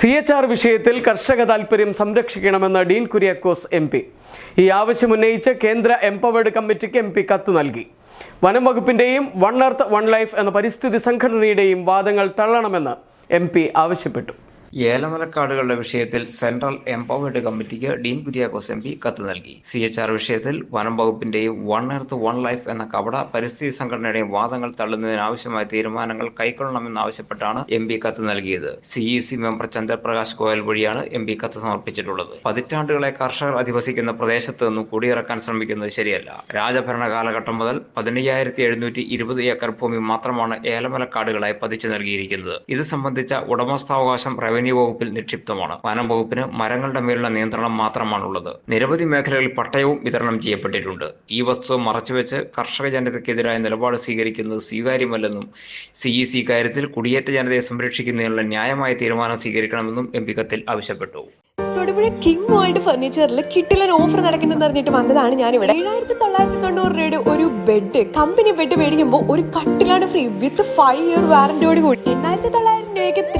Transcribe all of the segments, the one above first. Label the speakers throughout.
Speaker 1: C H R വിഷയത്തിൽ കർഷക താൽപ്പര്യം സംരക്ഷിക്കണമെന്ന് ഡീൻ കുര്യാക്കോസ് എം പി. ഈ ആവശ്യമുന്നയിച്ച് കേന്ദ്ര എംപവേർഡ് കമ്മിറ്റിക്ക് എം പി കത്ത് നൽകി. വനം വകുപ്പിന്റെയും വൺ എർത്ത് വൺ ലൈഫ് എന്ന പരിസ്ഥിതി സംഘടനയുടെയും വാദങ്ങൾ തള്ളണമെന്ന് എം പി ആവശ്യപ്പെട്ടു.
Speaker 2: ഏലമലക്കാടുകളുടെ വിഷയത്തിൽ സെൻട്രൽ എംപവേർഡ് കമ്മിറ്റിക്ക് ഡീൻ കുര്യാക്കോസ് എം പി കത്ത് നൽകി. സി എച്ച് ആർ വിഷയത്തിൽ വനം വകുപ്പിന്റെയും വൺ എർത്ത് വൺ ലൈഫ് എന്ന കവട പരിസ്ഥിതി സംഘടനയുടെയും വാദങ്ങൾ തള്ളുന്നതിനാവശ്യമായ തീരുമാനങ്ങൾ കൈക്കൊള്ളണമെന്നാവശ്യപ്പെട്ടാണ് എം പി കത്ത് നൽകിയത്. C E C member Chandraprakash Goyal വഴിയാണ് എം പി കത്ത് സമർപ്പിച്ചിട്ടുള്ളത്. പതിറ്റാണ്ടുകളെ കർഷകർ അധിവസിക്കുന്ന പ്രദേശത്ത് നിന്നും കുടിയിറക്കാൻ ശ്രമിക്കുന്നത് ശരിയല്ല. രാജഭരണ കാലഘട്ടം മുതൽ പതിനയ്യായിരത്തി എഴുന്നൂറ്റി ഇരുപത് ഏക്കർ ഭൂമി മാത്രമാണ് ഏലമലക്കാടുകളായി പതിച്ചു നൽകിയിരിക്കുന്നത്. ഇത് സംബന്ധിച്ച ഉടമസ്ഥാവകാശം റവന്യൂ വകുപ്പിൽ നിക്ഷിപ്തമാണ്. വനം വകുപ്പിന് മരങ്ങളുടെ മേലുള്ള നിയന്ത്രണം മാത്രമാണുള്ളത്. നിരവധി മേഖലകളിൽ പട്ടയവും വിതരണം ചെയ്യപ്പെട്ടിട്ടുണ്ട്. ഈ വസ്തു മറച്ചുവെച്ച് കർഷക ജനതയ്ക്കെതിരായ നിലപാട് സ്വീകരിക്കുന്നത് സ്വീകാര്യമല്ലെന്നും സി ഇ സി കാര്യത്തിൽ കുടിയേറ്റ ജനതയെ സംരക്ഷിക്കുന്നതിനുള്ള ന്യായമായ തീരുമാനം സ്വീകരിക്കണമെന്നും എം പി കത്തിൽ ആവശ്യപ്പെട്ടു.
Speaker 3: തൊടുപുഴ കിങ് വേൾഡ് ഫർണിച്ചറിൽ കിട്ടിലൻ ഓഫർ നടക്കുന്നെന്ന് അറിഞ്ഞിട്ട് വന്നതാണ് ഞാനിവിടെ. ഏഴായിരത്തി തൊള്ളായിരത്തി തൊണ്ണൂറ് രൂപയുടെ ഒരു ബെഡ് കമ്പനി ബെഡ് മേടിക്കുമ്പോൾ ഒരു കട്ടിലാണ് ഫ്രീ വിത്ത് ഫൈവ് ഇയർ വാറന്റിയോട് കൂടി. എണ്ണായിരത്തി തൊള്ളായിരം രൂപയ്ക്ക്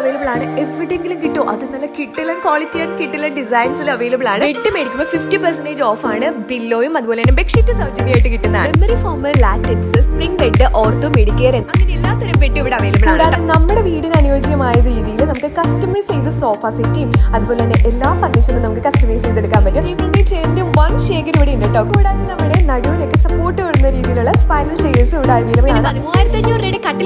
Speaker 3: അവൈലബിൾ ആണ്. എവിടെയെങ്കിലും കിട്ടും? അത് നല്ല കിട്ടിലും ക്വാളിറ്റി ആൻഡ് കിട്ടിലും ഡിസൈൻസിൽ അവൈലബിൾ ആണ്. ബെഡ് മേടിക്കുമ്പോൾ ഫിഫ്റ്റി പെർസെന്റേജ് ഓഫ് ആണ് ബില്ലോയും അതുപോലെ തന്നെ ബെഡ്ഷീറ്റ് സൗജന്യമായിട്ട് കിട്ടുന്നതാണ്. Memory foam latex spring bed ortho medicare അങ്ങനെ എല്ലാത്തരം ബെഡ് ഇവിടെ അവൈലബിൾ ആണ് കൂടാതെ നമ്മുടെ വീടിന് അനുയോജ്യമായ രീതിയിൽ നമുക്ക് കസ്റ്റമൈസ് ചെയ്ത സോഫ സെറ്റിയും അതുപോലെ തന്നെ എല്ലാ ഫർണിച്ചറും നമുക്ക് കസ്റ്റമൈസ് ചെയ്തെടുക്കാൻ പറ്റും. ടേബിളിന്റെ ചെയറിന്റെ വൺ ഷേഖർ ഇവിടെ ഉണ്ട് കേട്ടോ. കൂടാതെ നമ്മുടെ നടുവിനൊക്കെ സപ്പോർട്ട് വരുന്ന രീതിയിലുള്ള സ്പൈനൽ ചെയേഴ്സ് ഇവിടെ അവൈലബിൾ ആണ്.